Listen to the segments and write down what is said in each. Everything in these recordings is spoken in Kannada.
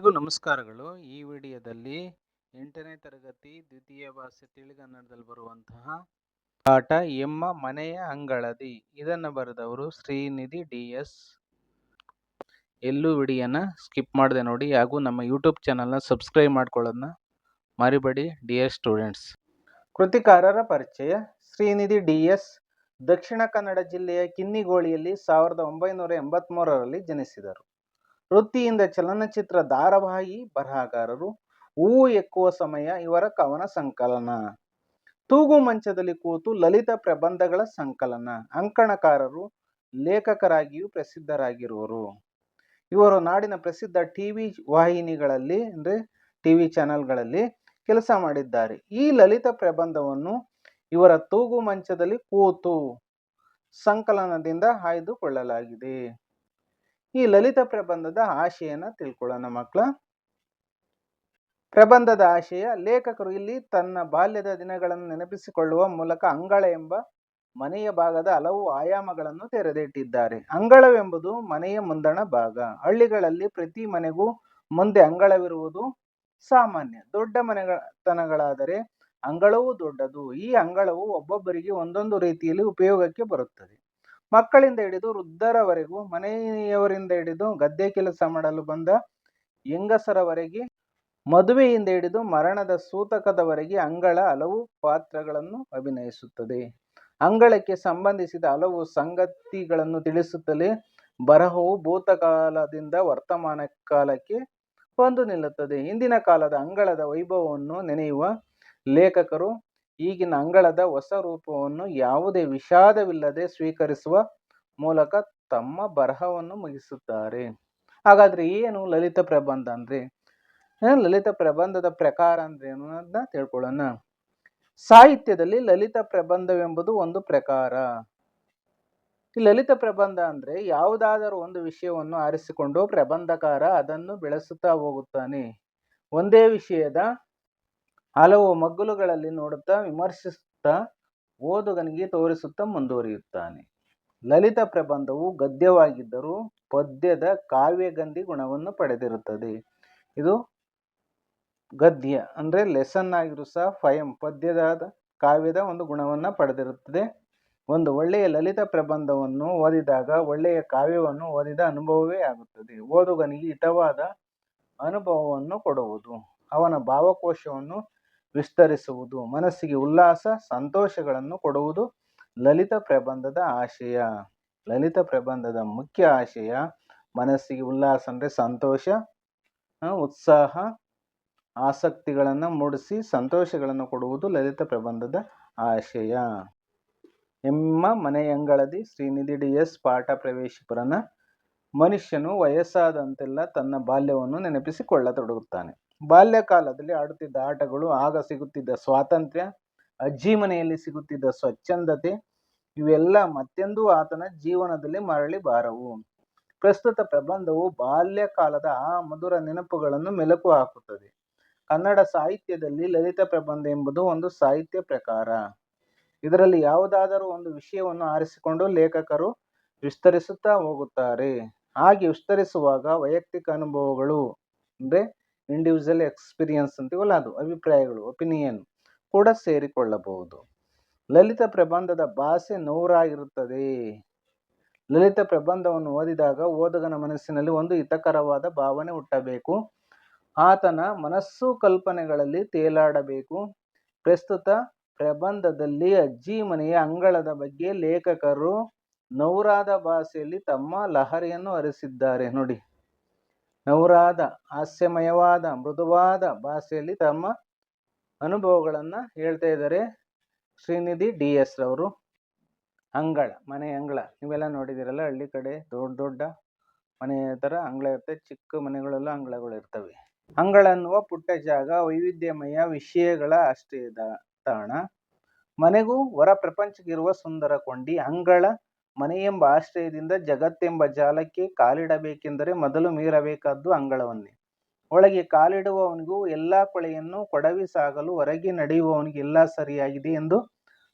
ಎಲ್ರಿಗೂ ನಮಸ್ಕಾರಗಳು. ಈ ವಿಡಿಯೋದಲ್ಲಿ ಎಂಟನೇ ತರಗತಿ ದ್ವಿತೀಯ ಭಾಷೆ ತಿಳಿಗನ್ನಡದಲ್ಲಿ ಬರುವಂತಹ ಪಾಠ ಎಮ್ಮ ಮನೆಯ ಅಂಗಳದಿ. ಇದನ್ನು ಬರೆದವರು ಶ್ರೀನಿಧಿ ಡಿ ಎಸ್ ಎಲ್ಲೂ ವಿಡಿಯೋನ ಸ್ಕಿಪ್ ಮಾಡದೆ ನೋಡಿ. ಹಾಗೂ ನಮ್ಮ ಯೂಟ್ಯೂಬ್ ಚಾನಲ್ನ ಸಬ್ಸ್ಕ್ರೈಬ್ ಮಾಡ್ಕೊಳ್ಳೋದನ್ನ ಮರಿಬೇಡಿ ಎಸ್ ಸ್ಟೂಡೆಂಟ್ಸ್. ಕೃತಿಕಾರರ ಪರಿಚಯ, ಶ್ರೀನಿಧಿ ಡಿ ಎಸ್ ದಕ್ಷಿಣ ಕನ್ನಡ ಜಿಲ್ಲೆಯ ಕಿನ್ನಿಗೋಳಿಯಲ್ಲಿ ಸಾವಿರದ ಒಂಬೈನೂರ ಎಂಬತ್ಮೂರರಲ್ಲಿ ಜನಿಸಿದರು. ವೃತ್ತಿಯಿಂದ ಚಲನಚಿತ್ರ ಧಾರಾವಾಹಿ ಬರಹಗಾರರು ಹೂವು ಎಕ್ಕುವ ಸಮಯ ಇವರ ಕವನ ಸಂಕಲನ. ತೂಗು ಮಂಚದಲ್ಲಿ ಕೂತು ಲಲಿತ ಪ್ರಬಂಧಗಳ ಸಂಕಲನ. ಅಂಕಣಕಾರರು ಲೇಖಕರಾಗಿಯೂ ಪ್ರಸಿದ್ಧರಾಗಿರುವರು. ಇವರು ನಾಡಿನ ಪ್ರಸಿದ್ಧ ಟಿವಿ ವಾಹಿನಿಗಳಲ್ಲಿ, ಅಂದರೆ ಟಿವಿ ಚಾನೆಲ್ಗಳಲ್ಲಿ ಕೆಲಸ ಮಾಡಿದ್ದಾರೆ. ಈ ಲಲಿತ ಪ್ರಬಂಧವನ್ನು ಇವರ ತೂಗು ಮಂಚದಲ್ಲಿ ಕೂತು ಸಂಕಲನದಿಂದ ಆಯ್ದುಕೊಳ್ಳಲಾಗಿದೆ. ಈ ಲಲಿತ ಪ್ರಬಂಧದ ಆಶಯನ ತಿಳ್ಕೊಳ್ಳೋಣ ಮಕ್ಕಳ ಪ್ರಬಂಧದ ಆಶಯ, ಲೇಖಕರು ಇಲ್ಲಿ ತನ್ನ ಬಾಲ್ಯದ ದಿನಗಳನ್ನು ನೆನಪಿಸಿಕೊಳ್ಳುವ ಮೂಲಕ ಅಂಗಳ ಎಂಬ ಮನೆಯ ಭಾಗದ ಹಲವು ಆಯಾಮಗಳನ್ನು ತೆರೆದಿಟ್ಟಿದ್ದಾರೆ. ಅಂಗಳವೆಂಬುದು ಮನೆಯ ಮುಂದಣ ಭಾಗ. ಹಳ್ಳಿಗಳಲ್ಲಿ ಪ್ರತಿ ಮನೆಗೂ ಮುಂದೆ ಅಂಗಳವಿರುವುದು ಸಾಮಾನ್ಯ. ದೊಡ್ಡ ಮನೆತನಗಳಾದರೆ ಅಂಗಳವೂ ದೊಡ್ಡದು. ಈ ಅಂಗಳವು ಒಬ್ಬೊಬ್ಬರಿಗೆ ಒಂದೊಂದು ರೀತಿಯಲ್ಲಿ ಉಪಯೋಗಕ್ಕೆ ಬರುತ್ತದೆ. ಮಕ್ಕಳಿಂದ ಹಿಡಿದು ವೃದ್ಧರವರೆಗೂ, ಮನೆಯವರಿಂದ ಹಿಡಿದು ಗದ್ದೆ ಕೆಲಸ ಮಾಡಲು ಬಂದ ಹೆಂಗಸರವರೆಗೆ, ಮದುವೆಯಿಂದ ಹಿಡಿದು ಮರಣದ ಸೂತಕದವರೆಗೆ ಅಂಗಳ ಹಲವು ಪಾತ್ರಗಳನ್ನು ಅಭಿನಯಿಸುತ್ತದೆ. ಅಂಗಳಕ್ಕೆ ಸಂಬಂಧಿಸಿದ ಹಲವು ಸಂಗತಿಗಳನ್ನು ತಿಳಿಸುತ್ತಲೇ ಬರಹವು ಭೂತಕಾಲದಿಂದ ವರ್ತಮಾನ ಕಾಲಕ್ಕೆ ಬಂದು ನಿಲ್ಲುತ್ತದೆ. ಇಂದಿನ ಕಾಲದ ಅಂಗಳದ ವೈಭವವನ್ನು ನೆನೆಯುವ ಲೇಖಕರು ಈಗಿನ ಅಂಗಳದ ಹೊಸ ರೂಪವನ್ನು ಯಾವುದೇ ವಿಷಾದವಿಲ್ಲದೆ ಸ್ವೀಕರಿಸುವ ಮೂಲಕ ತಮ್ಮ ಬರಹವನ್ನು ಮುಗಿಸುತ್ತಾರೆ. ಹಾಗಾದ್ರೆ ಏನು ಲಲಿತ ಪ್ರಬಂಧ ಅಂದ್ರೆ? ಲಲಿತ ಪ್ರಬಂಧದ ಪ್ರಕಾರ ಅಂದ್ರೆ ಏನು ಅಂತ ತಿಳ್ಕೊಳ್ಳೋಣ. ಸಾಹಿತ್ಯದಲ್ಲಿ ಲಲಿತ ಪ್ರಬಂಧವೆಂಬುದು ಒಂದು ಪ್ರಕಾರ. ಈ ಲಲಿತ ಪ್ರಬಂಧ ಅಂದ್ರೆ ಯಾವುದಾದರೂ ಒಂದು ವಿಷಯವನ್ನು ಆರಿಸಿಕೊಂಡು ಪ್ರಬಂಧಕಾರ ಅದನ್ನು ಬೆಳೆಸುತ್ತಾ ಹೋಗುತ್ತಾನೆ. ಒಂದೇ ವಿಷಯದ ಹಲವು ಮಗ್ಗುಲುಗಳಲ್ಲಿ ನೋಡುತ್ತಾ ವಿಮರ್ಶಿಸುತ್ತಾ ಓದುಗನಿಗೆ ತೋರಿಸುತ್ತಾ ಮುಂದುವರಿಯುತ್ತಾನೆ. ಲಲಿತ ಪ್ರಬಂಧವು ಗದ್ಯವಾಗಿದ್ದರೂ ಪದ್ಯದ ಕಾವ್ಯಗಂಧಿ ಗುಣವನ್ನು ಪಡೆದಿರುತ್ತದೆ. ಇದು ಗದ್ಯ ಅಂದರೆ ಲೆಸನ್ ಆಗಿರು ಸಹ ಫಯಂ ಪದ್ಯದ ಕಾವ್ಯದ ಒಂದು ಗುಣವನ್ನು ಪಡೆದಿರುತ್ತದೆ. ಒಂದು ಒಳ್ಳೆಯ ಲಲಿತ ಪ್ರಬಂಧವನ್ನು ಓದಿದಾಗ ಒಳ್ಳೆಯ ಕಾವ್ಯವನ್ನು ಓದಿದ ಅನುಭವವೇ ಆಗುತ್ತದೆ. ಓದುಗನಿಗೆ ಹಿತವಾದ ಅನುಭವವನ್ನು ಕೊಡುವುದು. ಅವನ ಭಾವಕೋಶವನ್ನು ವಿಸ್ತರಿಸುವುದು, ಮನಸ್ಸಿಗೆ ಉಲ್ಲಾಸ, ಸಂತೋಷಗಳನ್ನು ಕೊಡುವುದು ಲಲಿತ ಪ್ರಬಂಧದ ಆಶಯ. ಲಲಿತ ಪ್ರಬಂಧದ ಮುಖ್ಯ ಆಶಯ, ಮನಸ್ಸಿಗೆ ಉಲ್ಲಾಸ ಅಂದರೆ ಸಂತೋಷ ಉತ್ಸಾಹ, ಆಸಕ್ತಿಗಳನ್ನು ಮೂಡಿಸಿ ಸಂತೋಷಗಳನ್ನು ಕೊಡುವುದು ಲಲಿತ ಪ್ರಬಂಧದ ಆಶಯ. ಎಮ್ಮ ಮನೆಯಂಗಳದಿ ಶ್ರೀನಿಧಿ ಡಿ ಎಸ್ ಪಾಠ ಪ್ರವೇಶಿಪುರನ ಮನುಷ್ಯನು ವಯಸ್ಸಾದಂತೆಲ್ಲ ತನ್ನ ಬಾಲ್ಯವನ್ನು ನೆನಪಿಸಿಕೊಳ್ಳತೊಡಗುತ್ತಾನೆ. ಬಾಲ್ಯಕಾಲದಲ್ಲಿ ಆಡುತ್ತಿದ್ದ ಆಟಗಳು, ಆಗ ಸಿಗುತ್ತಿದ್ದ ಸ್ವಾತಂತ್ರ್ಯ ಅಜ್ಜಿ ಮನೆಯಲ್ಲಿ ಸಿಗುತ್ತಿದ್ದ ಸ್ವಚ್ಛಂದತೆ, ಇವೆಲ್ಲ ಮತ್ತೆಂದೂ ಆತನ ಜೀವನದಲ್ಲಿ ಮರಳಿ ಬಾರವು. ಪ್ರಸ್ತುತ ಪ್ರಬಂಧವು ಬಾಲ್ಯಕಾಲದ ಆ ಮಧುರ ನೆನಪುಗಳನ್ನು ಮೆಲುಕು ಹಾಕುತ್ತದೆ. ಕನ್ನಡ ಸಾಹಿತ್ಯದಲ್ಲಿ ಲಲಿತ ಪ್ರಬಂಧ ಎಂಬುದು ಒಂದು ಸಾಹಿತ್ಯ ಪ್ರಕಾರ. ಇದರಲ್ಲಿ ಯಾವುದಾದರೂ ಒಂದು ವಿಷಯವನ್ನು ಆರಿಸಿಕೊಂಡು ಲೇಖಕರು ವಿಸ್ತರಿಸುತ್ತಾ ಹೋಗುತ್ತಾರೆ. ಹಾಗೆ ವಿಸ್ತರಿಸುವಾಗ ವೈಯಕ್ತಿಕ ಅನುಭವಗಳು ಅಂದರೆ ಇಂಡಿವಿಜುವಲ್ ಎಕ್ಸ್ಪೀರಿಯನ್ಸ್ ಅಂತೀವಲ್ಲ ಅದು, ಅಭಿಪ್ರಾಯಗಳು ಒಪಿನಿಯನ್ ಕೂಡ ಸೇರಿಕೊಳ್ಳಬಹುದು. ಲಲಿತ ಪ್ರಬಂಧದ ಭಾಷೆ ನೋರಾಗಿರುತ್ತದೆ. ಲಲಿತ ಪ್ರಬಂಧವನ್ನು ಓದಿದಾಗ ಓದುಗನ ಮನಸ್ಸಿನಲ್ಲಿ ಒಂದು ಹಿತಕರವಾದ ಭಾವನೆ ಹುಟ್ಟಬೇಕು. ಆತನ ಮನಸ್ಸು ಕಲ್ಪನೆಗಳಲ್ಲಿ ತೇಲಾಡಬೇಕು. ಪ್ರಸ್ತುತ ಪ್ರಬಂಧದಲ್ಲಿ ಅಜ್ಜಿ ಮನೆಯ ಅಂಗಳದ ಬಗ್ಗೆ ಲೇಖಕರು ನೌರಾದ ಭಾಷೆಯಲ್ಲಿ ತಮ್ಮ ಲಹರಿಯನ್ನು ಹರಿಸಿದ್ದಾರೆ ನೋಡಿ. ನೌರಾದ, ಹಾಸ್ಯಮಯವಾದ, ಮೃದುವಾದ ಭಾಷೆಯಲ್ಲಿ ತಮ್ಮ ಅನುಭವಗಳನ್ನು ಹೇಳ್ತಾ ಇದ್ದಾರೆ ಶ್ರೀನಿಧಿ ಡಿ ಎಸ್ ರವರು. ಅಂಗಳ, ಮನೆ ಅಂಗಳ, ನೀವೆಲ್ಲ ನೋಡಿದಿರಲ್ಲ ಹಳ್ಳಿ ಕಡೆ ದೊಡ್ಡ ದೊಡ್ಡ ಮನೆ ಥರ ಅಂಗಳ ಇರುತ್ತೆ, ಚಿಕ್ಕ ಮನೆಗಳೆಲ್ಲ ಅಂಗಳಗಳು ಇರ್ತವೆ. ಅಂಗಳ ಅನ್ನುವ ಪುಟ್ಟ ಜಾಗ ವೈವಿಧ್ಯಮಯ ವಿಷಯಗಳ ಆಶ್ರಯದ ತಾಣ. ಮನೆಗೂ ಹೊರ ಪ್ರಪಂಚಕ್ಕಿರುವ ಸುಂದರ ಕೊಂಡಿ ಅಂಗಳ ಮನೆಯೆಂಬ ಆಶ್ರಯದಿಂದ ಜಗತ್ತೆಂಬ ಜಾಲಕ್ಕೆ ಕಾಲಿಡಬೇಕೆಂದರೆ ಮೊದಲು ಮೀರಬೇಕಾದ್ದು ಅಂಗಳವನ್ನೇ. ಒಳಗೆ ಕಾಲಿಡುವವನಿಗೂ ಎಲ್ಲ ಕೊಳೆಯನ್ನು ಕೊಡವಿ ಸಾಗಲು ಹೊರಗೆ ನಡೆಯುವವನಿಗೆ ಎಲ್ಲ ಸರಿಯಾಗಿದೆ ಎಂದು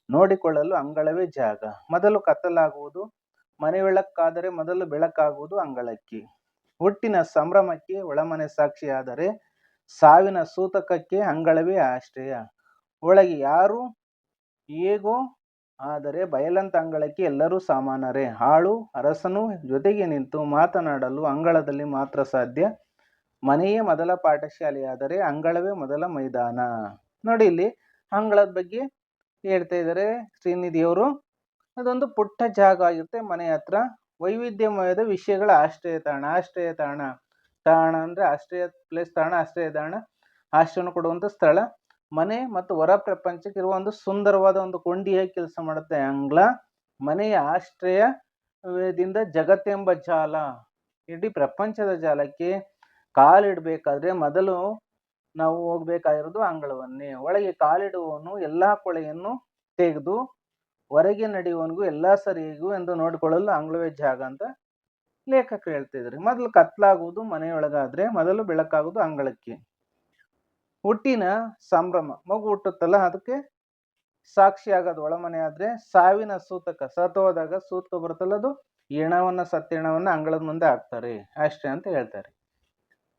ನೋಡಿಕೊಳ್ಳಲು ಅಂಗಳವೇ ಜಾಗ. ಮೊದಲು ಕತ್ತಲಾಗುವುದು, ಮನೆ ಬೆಳಕಾದರೆ ಮೊದಲು ಬೆಳಕಾಗುವುದು ಅಂಗಳಕ್ಕೆ. ಹುಟ್ಟಿನ ಸಂಭ್ರಮಕ್ಕೆ ಒಳಮನೆ ಸಾಕ್ಷಿಯಾದರೆ ಸಾವಿನ ಸೂತಕಕ್ಕೆ ಅಂಗಳವೇ ಆಶ್ರಯ. ಒಳಗೆ ಯಾರು ಹೇಗೋ ಆದರೆ ಬಯಲಂತ ಅಂಗಳಕ್ಕೆ ಎಲ್ಲರೂ ಸಮಾನರೇ. ಆಳು ಅರಸನು ಜೊತೆಗೆ ನಿಂತು ಮಾತನಾಡಲು ಅಂಗಳದಲ್ಲಿ ಮಾತ್ರ ಸಾಧ್ಯ. ಮನೆಯೇ ಮೊದಲ ಪಾಠಶಾಲೆಯಾದರೆ ಅಂಗಳವೇ ಮೊದಲ ಮೈದಾನ. ನೋಡಿ ಇಲ್ಲಿ ಅಂಗಳದ ಬಗ್ಗೆ ಹೇಳ್ತಾ ಇದ್ದಾರೆ ಶ್ರೀನಿಧಿಯವರು. ಅದೊಂದು ಪುಟ್ಟ ಜಾಗ ಆಗಿರುತ್ತೆ ಮನೆ ಹತ್ರ. ವೈವಿಧ್ಯಮಯದ ವಿಷಯಗಳ ಆಶ್ರಯ ತಾಣ ಆಶ್ರಯ ತಾಣ. ತಾಣ ಅಂದರೆ ಆಶ್ರಯ ಪ್ಲೇಸ್ ತಾಣ, ಆಶ್ರಯ ತಾಣ. ಆಶ್ರಯವನ್ನು ಕೊಡುವಂಥ ಸ್ಥಳ. ಮನೆ ಮತ್ತು ಹೊರ ಪ್ರಪಂಚಕ್ಕೆ ಇರುವ ಒಂದು ಸುಂದರವಾದ ಒಂದು ಕೊಂಡಿಯಾಗಿ ಕೆಲಸ ಮಾಡುತ್ತೆ ಆಂಗ್ಲ. ಮನೆಯ ಆಶ್ರಯದಿಂದ ಜಗತ್ತೆಂಬ ಜಾಲ, ಇಡೀ ಪ್ರಪಂಚದ ಜಾಲಕ್ಕೆ ಕಾಲಿಡಬೇಕಾದ್ರೆ ಮೊದಲು ನಾವು ಹೋಗ್ಬೇಕಾಗಿರೋದು ಅಂಗಳವನ್ನೇ ಒಳಗೆ ಕಾಲಿಡುವವನು ಎಲ್ಲ ಕೊಳೆಯನ್ನು ತೆಗೆದು, ಹೊರಗೆ ನಡೆಯುವವನಿಗೂ ಎಲ್ಲ ಸರಿಗೂ ಎಂದು ನೋಡಿಕೊಳ್ಳಲು ಅಂಗಳವೇ ಜಾಗ ಅಂತ ಲೇಖಕರು ಹೇಳ್ತಿದ್ರು. ಮೊದಲು ಕತ್ಲಾಗುವುದು ಮನೆಯೊಳಗಾದ್ರೆ, ಮೊದಲು ಬೆಳಕಾಗುವುದು ಅಂಗಳಕ್ಕೆ ಹುಟ್ಟಿನ ಸಂಭ್ರಮ. ಮಗು ಹುಟ್ಟುತ್ತಲ್ಲ, ಅದಕ್ಕೆ ಸಾಕ್ಷಿ ಆಗೋದು ಒಳಮನೆ ಆದ್ರೆ ಸಾವಿನ ಸೂತಕ. ಸತ್ತೋದಾಗ ಸೂತಕ ಬರುತ್ತಲ್ಲ ಅದು? ಹೆಣವನ್ನ ಸತ್ತೆಣವನ್ನ ಅಂಗಳದ ಮುಂದೆ ಹಾಕ್ತಾರೆ. ಅಷ್ಟೇ ಅಂತ ಹೇಳ್ತಾರೆ.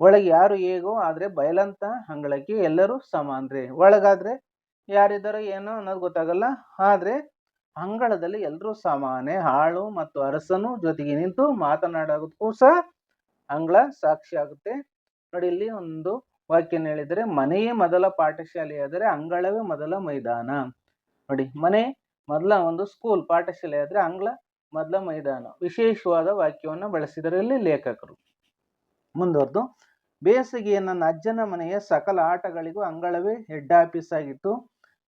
ಒಳಗೆ ಯಾರು ಹೇಗೋ ಆದ್ರೆ ಬಯಲಂತ ಅಂಗಳಕ್ಕೆ ಎಲ್ಲರೂ ಸಮಾನ್ರಿ. ಒಳಗಾದ್ರೆ ಯಾರಿದ್ದಾರೋ ಏನೋ ಅನ್ನೋದು ಗೊತ್ತಾಗಲ್ಲ. ಆದ್ರೆ ಅಂಗಳದಲ್ಲಿ ಎಲ್ಲರೂ ಸಮಾನೆ. ಹಾಳು ಮತ್ತು ಅರಸನು ಜೊತೆಗೆ ನಿಂತು ಮಾತನಾಡೋದಕ್ಕೂ ಸಹ ಅಂಗಳ ಸಾಕ್ಷಿ ಆಗುತ್ತೆ. ನೋಡಿ, ಇಲ್ಲಿ ಒಂದು ವಾಕ್ಯನ ಹೇಳಿದರೆ, ಮನೆಯೇ ಮೊದಲ ಪಾಠಶಾಲೆಯಾದರೆ ಅಂಗಳವೇ ಮೊದಲ ಮೈದಾನ. ನೋಡಿ, ಮನೆ ಮೊದಲ ಒಂದು ಸ್ಕೂಲ್ ಪಾಠಶಾಲೆ ಆದರೆ ಅಂಗಳ ಮೊದಲ ಮೈದಾನ. ವಿಶೇಷವಾದ ವಾಕ್ಯವನ್ನು ಬಳಸಿದರಲ್ಲಿ ಲೇಖಕರು. ಮುಂದುವರೆದು ಬೇಸಿಗೆಯ ನನ್ನ ಅಜ್ಜನ ಮನೆಯ ಸಕಲ ಆಟಗಳಿಗೂ ಅಂಗಳವೇ ಹೆಡ್ ಆಫೀಸ್ ಆಗಿತ್ತು.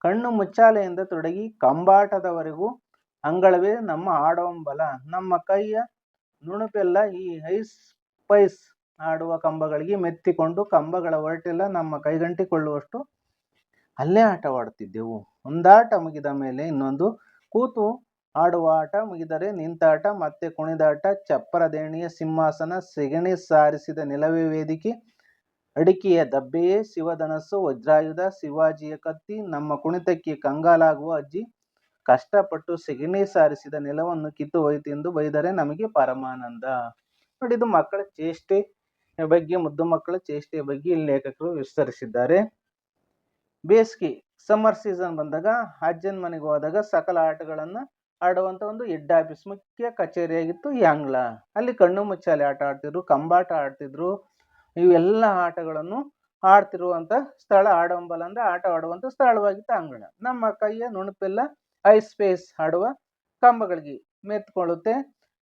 ಕಣ್ಣು ಮುಚ್ಚಾಲೆಯಿಂದ ತೊಡಗಿ ಕಂಬಾಟದವರೆಗೂ ಅಂಗಳವೇ ನಮ್ಮ ಆಡೋಂಬಲ. ನಮ್ಮ ಕೈಯ ನುಣುಪೆಲ್ಲ ಈ ಐಸ್ ಪೈಸ್ ಆಡುವ ಕಂಬಗಳಿಗೆ ಮೆತ್ತಿಕೊಂಡು ಕಂಬಗಳ ಹೊರಟೆಲ್ಲ ನಮ್ಮ ಕೈಗಂಟಿಕೊಳ್ಳುವಷ್ಟು ಅಲ್ಲೇ ಆಟವಾಡುತ್ತಿದ್ದೆವು. ಒಂದಾಟ ಮುಗಿದ ಮೇಲೆ ಇನ್ನೊಂದು ಕೂತು ಆಡುವ ಆಟ ಮುಗಿದರೆ ನಿಂತಾಟ, ಮತ್ತೆ ಕುಣಿದಾಟ, ಚಪ್ಪರ ದೇಣಿಯ ಸಿಂಹಾಸನ, ಸೆಗಣಿ ಸಾರಿಸಿದ ನೆಲವೇ ವೇದಿಕೆ, ಅಡಿಕೆಯ ದಬ್ಬೆಯೇ ಶಿವಧನಸ್ಸು, ವಜ್ರಾಯುಧ, ಶಿವಾಜಿಯ ಕತ್ತಿ, ನಮ್ಮ ಕುಣಿತಕ್ಕೆ ಕಂಗಾಲಾಗುವ ಅಜ್ಜಿ, ಕಷ್ಟಪಟ್ಟು ಸೆಗಣಿ ಸಾರಿಸಿದ ನೆಲವನ್ನು ಕಿತ್ತು ಹೋಯಿತೆಂದು ಬೈದರೆ ನಮಗೆ ಪರಮಾನಂದ. ನೋಡಿ ಇದು ಮಕ್ಕಳ ಚೇಷ್ಟೆ ಬಗ್ಗೆ ಮುದ್ದು ಮಕ್ಕಳ ಚೇಷ್ಟೆಯ ಬಗ್ಗೆ ಇಲ್ಲಿ ಲೇಖಕರು ವಿಸ್ತರಿಸಿದ್ದಾರೆ. ಬೇಸಿಗೆ ಸಮ್ಮರ್ ಸೀಸನ್ ಬಂದಾಗ ಅಜ್ಜನ ಮನೆಗೆ ಹೋದಾಗ ಸಕಲ ಆಟಗಳನ್ನು ಆಡುವಂತ ಒಂದು ಹೆಡ್ ಆಫೀಸ್ ಮುಖ್ಯ ಕಚೇರಿಯಾಗಿತ್ತು ಈ ಅಲ್ಲಿ ಕಣ್ಣು ಮುಚ್ಚಾಲೆ ಆಟ ಆಡ್ತಿದ್ರು, ಕಂಬಾಟ ಆಡ್ತಿದ್ರು. ಇವೆಲ್ಲ ಆಟಗಳನ್ನು ಆಡ್ತಿರುವಂಥ ಸ್ಥಳ, ಆಡಂಬಲ ಅಂದ್ರೆ ಆಟ ಆಡುವಂತ ಸ್ಥಳವಾಗಿತ್ತು ಅಂಗಣ ನಮ್ಮ ಕೈಯ ನುಣುಪೆಲ್ಲ ಐಸ್ ಸ್ಪೇಸ್ ಆಡುವ ಕಂಬಗಳಿಗೆ ಮೆತ್ಕೊಳ್ಳುತ್ತೆ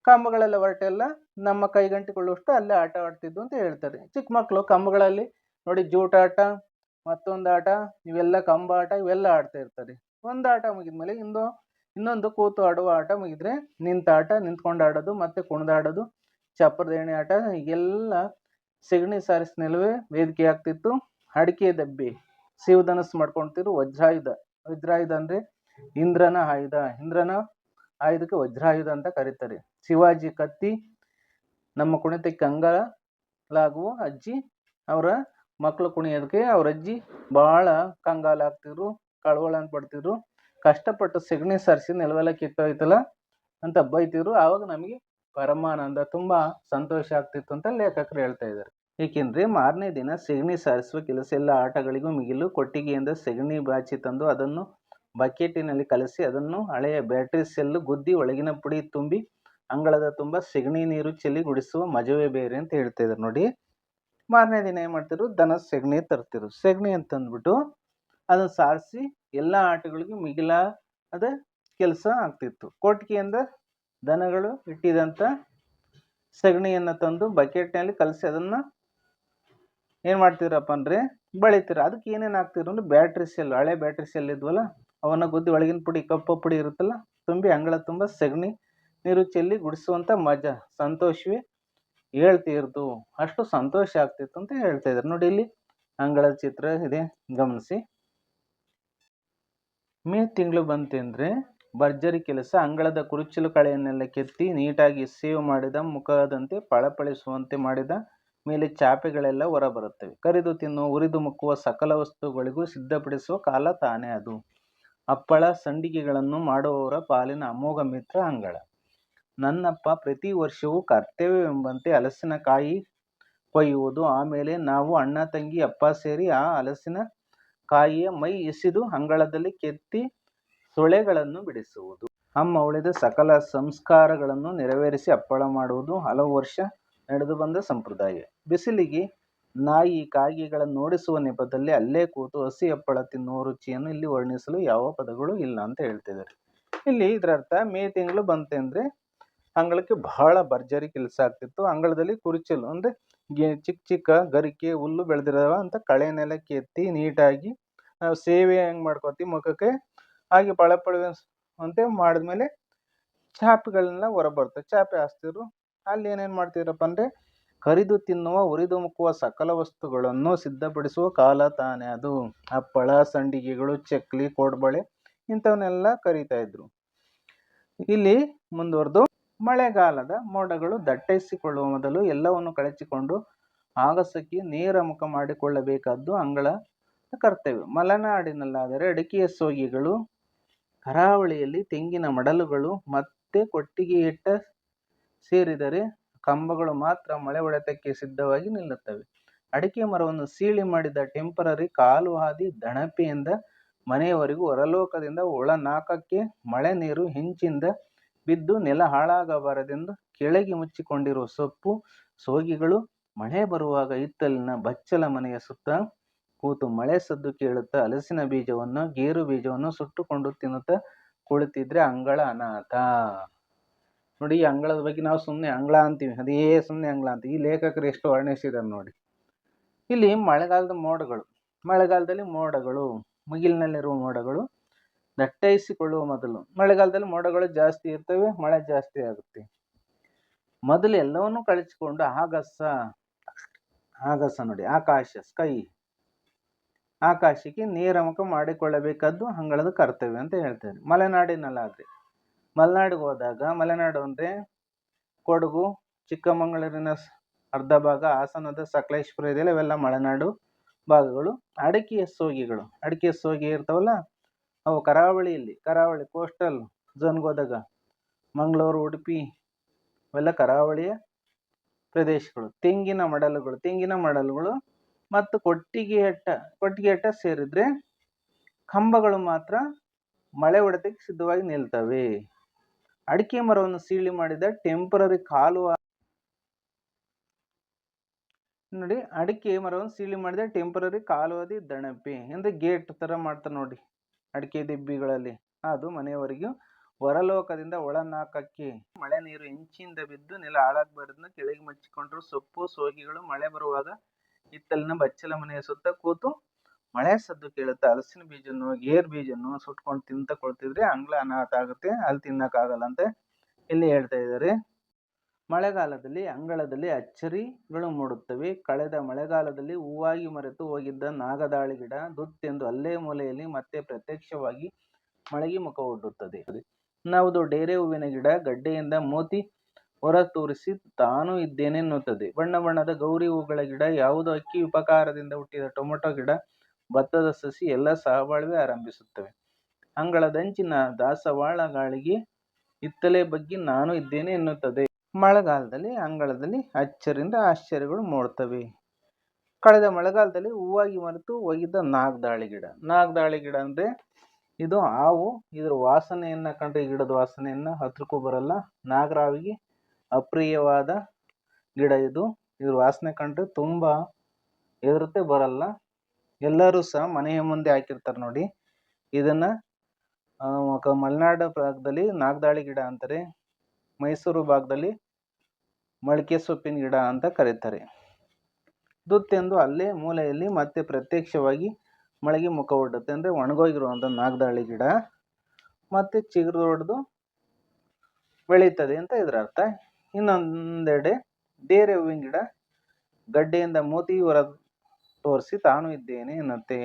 ಕಂಬಗಳೆಲ್ಲ ಹೊರಟೆಲ್ಲ ನಮ್ಮ ಕೈಗಂಟಿಕೊಳ್ಳುವಷ್ಟು ಅಲ್ಲೇ ಆಟ ಆಡ್ತಿದ್ವು ಅಂತ ಹೇಳ್ತಾರೆ. ಚಿಕ್ಕ ಮಕ್ಕಳು ಕಂಬಗಳಲ್ಲಿ ನೋಡಿ ಜೂಟಾಟ ಮತ್ತೊಂದು ಆಟ, ಇವೆಲ್ಲ ಕಂಬ ಆಟ, ಇವೆಲ್ಲ ಆಡ್ತಾ ಇರ್ತಾರೆ. ಒಂದು ಆಟ ಮುಗಿದ್ಮೇಲೆ ಇಂದು ಇನ್ನೊಂದು ಕೂತು ಆಡುವ ಆಟ ಮುಗಿದ್ರೆ ನಿಂತ ಆಟ ನಿಂತ್ಕೊಂಡು ಆಡೋದು, ಮತ್ತೆ ಕುಣಿದಾಡೋದು ಚಪ್ಪರದ ಆಟ ಈಗೆಲ್ಲ ಸೆಗಣಿ ಸಾರಿಸ ನಿಲುವೆ ವೇದಿಕೆ ಆಗ್ತಿತ್ತು. ಅಡಿಕೆ ದಬ್ಬಿ ಶಿವಧನಸ್ಸು ಮಾಡ್ಕೊಳ್ತಿರು ವಜ್ರಾಯುಧ. ವಜ್ರಾಯುಧ ಅಂದ್ರೆ ಇಂದ್ರನ ಆಯುಧ. ಇಂದ್ರನ ಆಯುಧಕ್ಕೆ ವಜ್ರಾಯುಧ ಅಂತ ಕರೀತಾರೆ. ಶಿವಾಜಿ ಕತ್ತಿ, ನಮ್ಮ ಕುಣಿತಕ್ಕೆ ಕಂಗಾಲಾಗುವ ಅಜ್ಜಿ, ಅವರ ಮಕ್ಕಳು ಕುಣಿಯೋದಕ್ಕೆ ಅವ್ರ ಅಜ್ಜಿ ಭಾಳ ಕಂಗಾಲಾಗ್ತಿದ್ರು ಕಳವಳ ಪಡ್ತಿದ್ರು. ಕಷ್ಟಪಟ್ಟು ಸೆಗಣಿ ಸಾರಿಸಿ ನೆಲವೆಲ್ಲ ಕಿತ್ತೋಯ್ತಲ್ಲ ಅಂತ ಬೈತಿದ್ರು. ಆವಾಗ ನಮಗೆ ಪರಮಾನಂದ ತುಂಬಾ ಸಂತೋಷ ಆಗ್ತಿತ್ತು ಅಂತ ಲೇಖಕರು ಹೇಳ್ತಾ ಇದ್ದಾರೆ. ಏಕೆಂದ್ರೆ ಮಾರನೇ ದಿನ ಸೆಗಣಿ ಸಾರಿಸುವ ಕೆಲಸ ಎಲ್ಲ ಆಟಗಳಿಗೂ ಮಿಗಿಲು. ಕೊಟ್ಟಿಗೆಯಿಂದ ಸೆಗಣಿ ಬಾಚಿ ತಂದು ಅದನ್ನು ಬಕೆಟಿನಲ್ಲಿ ಕಲಸಿ ಅದನ್ನು ಹಳೆಯ ಬ್ಯಾಟ್ರಿ ಸೆಲ್ಲು ಗುದ್ದಿ ಒಳಗಿನ ಪುಡಿ ತುಂಬಿ ಅಂಗಳದ ತುಂಬ ಸೆಗಣಿ ನೀರು ಚೆಲ್ಲಿ ಗುಡಿಸುವ ಮಜವೇ ಬೇರೆ ಅಂತ ಹೇಳ್ತಾ ಇದ್ದಾರೆ ನೋಡಿ. ಮಾರನೇ ದಿನ ಏನು ಮಾಡ್ತಿದ್ರು ದನ ಸೆಗಣಿ ತರ್ತಿದ್ರು ಸೆಗಣಿ ಅಂತಂದ್ಬಿಟ್ಟು ಅದನ್ನು ಸಾರಿಸಿ ಎಲ್ಲ ಆಟಗಳಿಗೂ ಮಿಗಿಲಾದ ಕೆಲಸ ಆಗ್ತಿತ್ತು. ಕೊಟ್ಟಿಗೆಯಿಂದ ದನಗಳು ಇಟ್ಟಿದಂಥ ಸಗಣಿಯನ್ನು ತಂದು ಬಕೆಟ್ನಲ್ಲಿ ಕಲಸಿ ಅದನ್ನು ಏನು ಮಾಡ್ತಿದ್ರಪ್ಪ ಅಂದರೆ ಬಳಿತೀರ. ಅದಕ್ಕೆ ಏನೇನು ಹಾಕ್ತಿದ್ರು ಅಂದ್ರೆ ಬ್ಯಾಟ್ರಿ ಸೆಲ್ ಹಳೆ ಬ್ಯಾಟ್ರಿ ಸೆಲ್ ಇದ್ವಲ್ಲ, ಅವನ್ನ ಗುದ್ದಿ ಒಳಗಿನ ಪುಡಿ, ಕಪ್ಪು ಪುಡಿ ಇರುತ್ತಲ್ಲ, ತುಂಬಿ ಅಂಗಳ ತುಂಬ ಸಗಣಿ ನೀರು ಚೆಲ್ಲಿ ಗುಡಿಸುವಂಥ ಮಜಾ. ಸಂತೋಷವೇ ಹೇಳ್ತಿರ್ದು. ಅಷ್ಟು ಸಂತೋಷ ಆಗ್ತಿತ್ತು ಅಂತ ಹೇಳ್ತಾ ಇದ್ದಾರೆ. ನೋಡಿ ಇಲ್ಲಿ ಅಂಗಳದ ಚಿತ್ರ ಇದೆ. ಗಮನಿಸಿ. ಮೇ ತಿಂಗಳು ಬಂತಂದರೆ ಭರ್ಜರಿ ಕೆಲಸ ಅಂಗಳದ ಕುರುಚಲು ಕಳೆಯನ್ನೆಲ್ಲ ಕೆತ್ತಿ ನೀಟಾಗಿ ಸೇವ್ ಮಾಡಿದ, ಮುಖದಂತೆ ಪಳಪಳಿಸುವಂತೆ ಮಾಡಿದ ಮೇಲೆ ಚಾಪೆಗಳೆಲ್ಲ ಹೊರಬರುತ್ತವೆ. ಕರಿದು ತಿನ್ನುವ ಉರಿದು ಮುಕ್ಕುವ ಸಕಲ ವಸ್ತುಗಳಿಗೂ ಸಿದ್ಧಪಡಿಸುವ ಕಾಲ ತಾನೇ ಅದು. ಹಪ್ಪಳ ಸಂಡಿಗೆಗಳನ್ನು ಮಾಡುವವರ ಪಾಲಿನ ಅಮೋಘ ಮಿತ್ರ ಅಂಗಳ. ನನ್ನಪ್ಪ ಪ್ರತಿ ವರ್ಷವೂ ಕರ್ತವ್ಯವೆಂಬಂತೆ ಹಲಸಿನಕಾಯಿ ಕೊಯ್ಯುವುದು. ಆಮೇಲೆ ನಾವು ಅಣ್ಣ, ತಂಗಿ, ಅಪ್ಪ ಸೇರಿ ಆ ಹಲಸಿನ ಕಾಯಿಯ ಮೈ ಎಸೆದು ಅಂಗಳದಲ್ಲಿ ಕೆತ್ತಿ ಸೊಳೆಗಳನ್ನು ಬಿಡಿಸುವುದು. ಅಮ್ಮ ಉಳಿದ ಸಕಲ ಸಂಸ್ಕಾರಗಳನ್ನು ನೆರವೇರಿಸಿ ಹಪ್ಪಳ ಮಾಡುವುದು. ಹಲವು ವರ್ಷ ನಡೆದು ಬಂದ ಸಂಪ್ರದಾಯ. ಬಿಸಿಲಿಗೆ ನಾಯಿ ಕಾಯಿಗಳನ್ನು ನೋಡಿಸುವ ನೆಪದಲ್ಲಿ ಅಲ್ಲೇ ಕೂತು ಹಸಿ ಹಪ್ಪಳ ತಿನ್ನುವ ರುಚಿಯನ್ನು ಇಲ್ಲಿ ವರ್ಣಿಸಲು ಯಾವ ಪದಗಳು ಇಲ್ಲ ಅಂತ ಹೇಳ್ತಿದ್ದಾರೆ. ಇಲ್ಲಿ ಇದರ ಅರ್ಥ ಮೇ ತಿಂಗಳು ಬಂತೆ ಅಂಗಳಕ್ಕೆ ಬಹಳ ಭರ್ಜರಿ ಕೆಲಸ ಆಗ್ತಿತ್ತು. ಅಂಗಳದಲ್ಲಿ ಕುರುಚಲು ಅಂದರೆ ಚಿಕ್ಕ ಚಿಕ್ಕ ಗರಿಕೆ, ಹುಲ್ಲು ಬೆಳೆದಿರವ ಅಂತ ಕಳೆನೆಲ್ಲ ಕೆತ್ತಿ ನೀಟಾಗಿ ನಾವು ಸೇವೆ ಹೆಂಗೆ ಮಾಡ್ಕೋತೀವಿ ಮುಖಕ್ಕೆ ಹಾಗೆ ಪಳಪಳ ಅಂತೆ ಮಾಡಿದ್ಮೇಲೆ ಚಾಪೆಗಳನ್ನೆಲ್ಲ ಹೊರ ಬರ್ತವೆ ಚಾಪೆ ಹಾಸ್ತಿದ್ರು. ಅಲ್ಲಿ ಏನೇನು ಮಾಡ್ತಿದ್ರಪ್ಪ ಅಂದರೆ ಕರಿದು ತಿನ್ನುವ, ಉರಿದು ಮುಕ್ಕುವ ಸಕಲ ವಸ್ತುಗಳನ್ನು ಸಿದ್ಧಪಡಿಸುವ ಕಾಲ ತಾನೇ ಅದು. ಹಪ್ಪಳ, ಸಂಡಿಗೆಗಳು, ಚಕ್ಲಿ, ಕೋಡ್ಬಳೆ ಇಂಥವನ್ನೆಲ್ಲ ಕರಿತಾ ಇದ್ರು. ಇಲ್ಲಿ ಮುಂದುವರೆದು ಮಳೆಗಾಲದ ಮೋಡಗಳು ದಟ್ಟೈಸಿಕೊಳ್ಳುವ ಮೊದಲು ಎಲ್ಲವನ್ನು ಕಳಚಿಕೊಂಡು ಆಗಸಕ್ಕೆ ನೇರ ಮುಖ ಮಾಡಿಕೊಳ್ಳಬೇಕಾದ್ದು ಅಂಗಳ ಕರ್ತವ್ಯ. ಮಲೆನಾಡಿನಲ್ಲಾದರೆ ಅಡಿಕೆಯ ಸೋಗಿಗಳು, ಕರಾವಳಿಯಲ್ಲಿ ತೆಂಗಿನ ಮಡಲುಗಳು ಮತ್ತೆ ಕೊಟ್ಟಿಗೆ ಇಟ್ಟ ಸೇರಿದರೆ ಕಂಬಗಳು ಮಾತ್ರ ಮಳೆ ಹೊಡೆತಕ್ಕೆ ಸಿದ್ಧವಾಗಿ ನಿಲ್ಲುತ್ತವೆ. ಅಡಿಕೆ ಮರವನ್ನು ಸೀಳಿ ಮಾಡಿದ ಟೆಂಪರರಿ ಕಾಲು ಹಾದಿ ದಣಪೆಯಿಂದ ಮನೆಯವರೆಗೂ ಹೊರಲೋಕದಿಂದ ಒಳನಾಕಕ್ಕೆ ಮಳೆ ನೀರು ಹಿಂಚಿಂದ ಬಿದ್ದು ನೆಲ ಹಾಳಾಗಬಾರದೆಂದು ಕೆಳಗೆ ಮುಚ್ಚಿಕೊಂಡಿರುವ ಸೊಪ್ಪು, ಸೋಗಿಗಳು ಮಳೆ ಬರುವಾಗ ಹಿತ್ತಲಿನ ಬಚ್ಚಲ ಮನೆಯ ಸುತ್ತ ಕೂತು ಮಳೆ ಸದ್ದು ಕೇಳುತ್ತಾ ಹಲಸಿನ ಬೀಜವನ್ನು, ಗೇರು ಬೀಜವನ್ನು ಸುಟ್ಟುಕೊಂಡು ತಿನ್ನುತ್ತಾ ಕುಳಿತಿದ್ರೆ ಅಂಗಳ ಅನಾಥ. ನೋಡಿ, ಈ ಅಂಗಳದ ಬಗ್ಗೆ ನಾವು ಸುಮ್ಮನೆ ಅಂಗಳ ಅಂತೀವಿ. ಅದೇ ಸುಮ್ಮನೆ ಅಂಗಳ ಅಂತೀವಿ. ಈ ಲೇಖಕರು ಎಷ್ಟು ವರ್ಣಿಸಿದ್ದಾರೆ ನೋಡಿ. ಇಲ್ಲಿ ಮಳೆಗಾಲದ ಮೋಡಗಳು, ಮಳೆಗಾಲದಲ್ಲಿ ಮೋಡಗಳು, ಮುಗಿಲಿನಲ್ಲಿರುವ ಮೋಡಗಳು ದಟ್ಟೈಸಿಕೊಳ್ಳುವ ಮೊದಲು. ಮಳೆಗಾಲದಲ್ಲಿ ಮೋಡಗಳು ಜಾಸ್ತಿ ಇರ್ತವೆ, ಮಳೆ ಜಾಸ್ತಿ ಆಗುತ್ತೆ. ಮೊದಲು ಎಲ್ಲವನ್ನೂ ಕಳಿಸಿಕೊಂಡು ಆಗಸ ಆಗಸ ನೋಡಿ. ಆಕಾಶ ಸ್ಕೈ ಆಕಾಶಕ್ಕೆ ನೇರಮುಖ ಮಾಡಿಕೊಳ್ಳಬೇಕಾದ್ದು ಹಂಗಳದ ಕರ್ತವ್ಯ ಅಂತ ಹೇಳ್ತಾರೆ ಮಲೆನಾಡಿನಲ್ಲಾದರೆ. ಮಲೆನಾಡಿಗೆ ಹೋದಾಗ, ಮಲೆನಾಡು ಅಂದರೆ ಕೊಡಗು, ಚಿಕ್ಕಮಗಳೂರಿನ ಅರ್ಧ ಭಾಗ, ಹಾಸನದ ಸಕಲೇಶ್ಪುರ ಇದೆಯಲ್ಲ, ಇವೆಲ್ಲ ಮಲೆನಾಡು ಭಾಗಗಳು. ಅಡಿಕೆಯ ಸೋಗಿಗಳು. ಅಡಿಕೆ ಸೋಗಿ ಇರ್ತಾವಲ್ಲ ಅವು ಕರಾವಳಿಯಲ್ಲಿ, ಕರಾವಳಿ ಕೋಸ್ಟಲ್ ಝೋನ್ಗೆ ಹೋದಾಗ ಮಂಗಳೂರು, ಉಡುಪಿ, ಇವೆಲ್ಲ ಕರಾವಳಿಯ ಪ್ರದೇಶಗಳು. ತೆಂಗಿನ ಮಡಲುಗಳು ತೆಂಗಿನ ಮಡಲುಗಳು ಮತ್ತು ಕೊಟ್ಟಿಗೆ ಹೆಟ್ಟ ಕೊಟ್ಟಿಗೆ ಹೆಟ್ಟ ಸೇರಿದ್ರೆ ಕಂಬಗಳು ಮಾತ್ರ ಮಳೆ ಹೊಡೆತಕ್ಕೆ ಸಿದ್ಧವಾಗಿ ನಿಲ್ತವೆ. ಅಡಿಕೆ ಮರವನ್ನು ಸೀಳಿ ಮಾಡಿದ ಟೆಂಪರರಿ ಕಾಲುವ ನೋಡಿ, ಅಡಿಕೆ ಮರವನ್ನು ಸೀಳಿ ಮಾಡಿದ ಟೆಂಪರರಿ ಕಾಲುವದಿ ದಣಪಿ. ಅಂದ್ರೆ ಗೇಟ್ ತರ ಮಾಡ್ತಾರೆ ನೋಡಿ. ಅಡಿಕೆ ದಿಬ್ಬಿಗಳಲ್ಲಿ. ಅದು ಮನೆಯವರೆಗೂ ಹೊರಲೋಕದಿಂದ ಒಳನಾಕಕ್ಕೆ. ಮಳೆ ನೀರು ಹೆಂಚಿಂದ ಬಿದ್ದು ನೆಲ ಹಾಳಾಗಬಾರ್ದನ್ನ ಕೆಳಗೆ ಮಚ್ಚಿಕೊಂಡ್ರು ಸೊಪ್ಪು, ಸೋಗಿಗಳು, ಮಳೆ ಬರುವಾಗ ಹಿತ್ತಲಿನ ಬಚ್ಚಲ ಮನೆಯ ಸುತ್ತ ಕೂತು ಮಳೆ ಸದ್ದು ಕೇಳುತ್ತೆ ಹಲಸಿನ ಬೀಜನ್ನು ಗೇರ್ ಬೀಜನ್ನು ಸುಟ್ಕೊಂಡು ತಿಂತ ಕೊಳ್ತಿದ್ರೆ ಅಂಗ್ಲ ಅನಾಥ ಆಗುತ್ತೆ ಅಲ್ಲಿ ತಿನ್ನಕ್ಕಾಗಲ್ಲ ಅಂತ ಇಲ್ಲಿ ಹೇಳ್ತಾ ಇದ್ದಾರೆ. ಮಳೆಗಾಲದಲ್ಲಿ ಅಂಗಳದಲ್ಲಿ ಅಚ್ಚರಿಗಳು ಮೂಡುತ್ತವೆ. ಕಳೆದ ಮಳೆಗಾಲದಲ್ಲಿ ಹೂವಾಗಿ ಮರೆತು ಹೋಗಿದ್ದ ನಾಗದಾಳಿ ಗಿಡ ದುತ್ತೆಂದು ಅಲ್ಲೇ ಮೂಲೆಯಲ್ಲಿ ಮತ್ತೆ ಪ್ರತ್ಯಕ್ಷವಾಗಿ ಮಳಗಿ ಮುಖ ಒಡ್ಡುತ್ತದೆ. ನಾವು ಡೇರೆ ಹೂವಿನ ಗಿಡ ಗಡ್ಡೆಯಿಂದ ಮೋತಿ ಹೊರ ತೋರಿಸಿ ತಾನು ಇದ್ದೇನೆ ಎನ್ನುತ್ತದೆ ಬಣ್ಣ ಬಣ್ಣದ ಗೌರಿ ಹೂಗಳ ಗಿಡ, ಯಾವುದೋ ಅಕ್ಕಿ ಉಪಕಾರದಿಂದ ಹುಟ್ಟಿದ ಟೊಮೆಟೊ ಗಿಡ, ಭತ್ತದ ಸಸಿ ಎಲ್ಲ ಸಹಬಾಳ್ವೆ ಆರಂಭಿಸುತ್ತವೆ. ಅಂಗಳದಂಚಿನ ದಾಸವಾಳ ಗಾಳಿಗೆ ಇತ್ತಲೆ ಬಗ್ಗೆ ನಾನು ಇದ್ದೇನೆ ಎನ್ನುತ್ತದೆ. ಮಳೆಗಾಲದಲ್ಲಿ, ಅಂಗಳದಲ್ಲಿ ಅಚ್ಚರಿಂದ ಆಶ್ಚರ್ಯಗಳು ಮೂಡ್ತವೆ ಕಳೆದ ಮಳೆಗಾಲದಲ್ಲಿ ಹೂವಾಗಿ ಮರೆತು, ಒಗಿದ ನಾಗದಾಳಿ ಗಿಡ. ನಾಗದಾಳಿ ಗಿಡ ಅಂದರೆ ಇದು ಹಾವು, ಇದ್ರ ವಾಸನೆಯನ್ನು ಕಂಡ್ರೆ ಗಿಡದ ವಾಸನೆಯನ್ನು ಹತ್ರಕ್ಕೂ ಬರಲ್ಲ. ನಾಗರಾವಿಗೆ ಅಪ್ರಿಯವಾದ ಗಿಡ ಇದು. ಇದ್ರ ವಾಸನೆ ಕಂಡ್ರೆ ತುಂಬ ಎದುರುತ್ತೆ ಬರಲ್ಲ. ಎಲ್ಲರೂ ಸಹ ಮನೆಯ ಮುಂದೆ ಹಾಕಿರ್ತಾರೆ ನೋಡಿ. ಇದನ್ನು ಮಲೆನಾಡು ಭಾಗದಲ್ಲಿ ನಾಗದಾಳಿ ಗಿಡ ಅಂತಾರೆ. ಮೈಸೂರು ಭಾಗದಲ್ಲಿ ಮಡಿಕೆ ಸೊಪ್ಪಿನ ಗಿಡ ಅಂತ ಕರೀತಾರೆ. ದುತ್ತೆಂದು ಅಲ್ಲೇ ಮೂಲೆಯಲ್ಲಿ ಮತ್ತೆ ಪ್ರತ್ಯಕ್ಷವಾಗಿ ಮಳೆಗೆ ಮುಖ ಒಡ್ಡುತ್ತೆ. ಅಂದರೆ ಒಣಗೋಗಿರುವಂಥ ನಾಗದಾಳಿ ಗಿಡ. ಮತ್ತು ಚಿಗುರು ಹೊಡೆದು ಬೆಳೀತದೆ ಅಂತ ಇದರ ಅರ್ಥ. ಇನ್ನೊಂದೆಡೆ ಡೇರೆ ಹೂವಿನ ಗಿಡ ಗಡ್ಡೆಯಿಂದ ಮೋತಿ ಹೊರ ತೋರಿಸಿ ತಾನು ಇದ್ದೇನೆ ಎನ್ನುತ್ತೆ.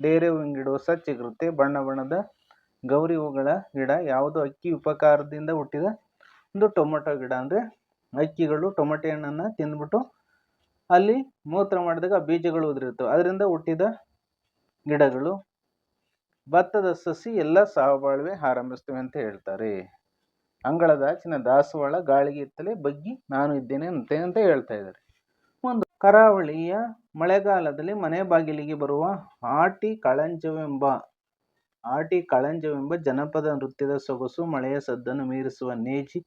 ಡೇರೆ ಹೂವಿನ ಗಿಡವು ಸಹ ಚಿಗುರುತ್ತೆ. ಬಣ್ಣ ಬಣ್ಣದ ಗೌರಿ ಹೂಗಳ ಗಿಡ. ಯಾವುದು ಅಕ್ಕಿ ಉಪಕಾರದಿಂದ ಹುಟ್ಟಿದ ಒಂದು ಟೊಮೊಟೊ ಗಿಡ ಅಂದರೆ ಅಕ್ಕಿಗಳು ಟೊಮೊಟೊ ಹಣ್ಣನ್ನು ತಿಂದ್ಬಿಟ್ಟು ಅಲ್ಲಿ ಮೂತ್ರ ಮಾಡಿದಾಗ ಬೀಜಗಳು ಉದುರಿರ್ತವೆ. ಅದರಿಂದ ಹುಟ್ಟಿದ ಗಿಡಗಳು ಭತ್ತದ ಸಸಿ ಎಲ್ಲ ಸಾವಬಾಳ್ವೆ ಆರಂಭಿಸ್ತವೆ ಅಂತ ಹೇಳ್ತಾರೆ. ಅಂಗಳದಾಚಿನ ದಾಸವಾಳ ಗಾಳಿಗೆ ಇತ್ತಲೇ ಬಗ್ಗಿ ನಾನು ಇದ್ದೇನೆ ಅಂತೆ ಅಂತ ಹೇಳ್ತಾ ಇದ್ದಾರೆ. ಒಂದು ಕರಾವಳಿಯ ಮಳೆಗಾಲದಲ್ಲಿ ಮನೆ ಬಾಗಿಲಿಗೆ ಬರುವ ಆಟಿ ಕಳಂಜವೆಂಬ ಆಟಿ ಕಳಂಜವೆಂಬ ಜನಪದ ನೃತ್ಯದ ಸೊಗಸು ಮಳೆಯ ಸದ್ದನ್ನು ಮೀರಿಸುವ ನೇಜಿ